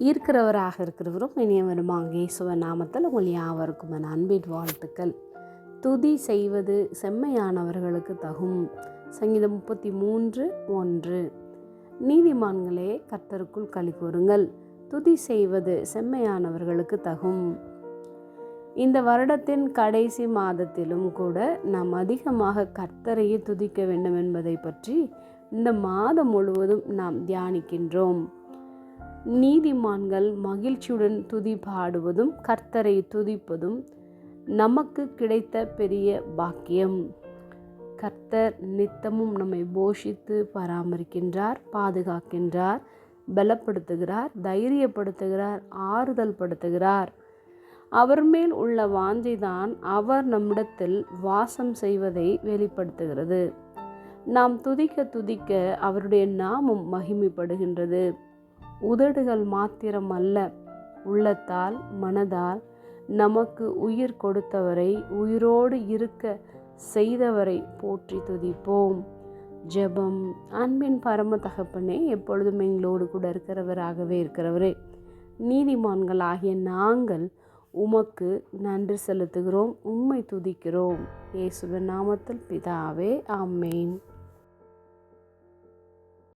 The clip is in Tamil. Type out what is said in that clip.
ஈர்க்கிறவராக இருக்கிறவரும் இனிய இயேசுவ நாமத்தில் உங்கள் யாவருக்கும் என் அன்பின் வாழ்த்துக்கள். துதி செய்வது செம்மையானவர்களுக்கு தகும். சங்கீதம் முப்பத்தி மூன்று ஒன்று. நீதிமான்களே கர்த்தருக்குள் களி கூறுங்கள். துதி செய்வது செம்மையானவர்களுக்கு தகும். இந்த வருடத்தின் கடைசி மாதத்திலும் கூட நாம் அதிகமாக கர்த்தரையே துதிக்க வேண்டும் என்பதை பற்றி இந்த மாதம் முழுவதும் நாம் தியானிக்கின்றோம். நீதிமான்கள் மகிழ்ச்சியுடன் துதி பாடுவதும் கர்த்தரை துதிப்பதும் நமக்கு கிடைத்த பெரிய பாக்கியம். கர்த்தர் நித்தமும் நம்மை போஷித்து பராமரிக்கின்றார் பாதுகாக்கின்றார் பலப்படுத்துகிறார் தைரியப்படுத்துகிறார் ஆறுதல் படுத்துகிறார். அவர் மேல் உள்ள வாஞ்சைதான் அவர் நம்மிடத்தில் வாசம் செய்வதை வெளிப்படுத்துகிறது. நாம் துதிக்க துதிக்க அவருடைய நாமம் மகிமைப்படுகின்றது. உதடுகள் மாத்திரம் அல்ல உள்ளத்தால் மனதால் நமக்கு உயிர் கொடுத்தவரை உயிரோடு இருக்க செய்தவரை போற்றி துதிப்போம். ஜெபம். அன்பின் பரம தகப்பனே எப்பொழுதும் எங்களோடு கூட இருக்கிறவராகவே இருக்கிறவரே நீதிமான்களாகிய நாங்கள் உமக்கு நன்றி செலுத்துகிறோம் உம்மை துதிக்கிறோம். இயேசுவின் நாமத்தில் பிதாவே ஆமேன்.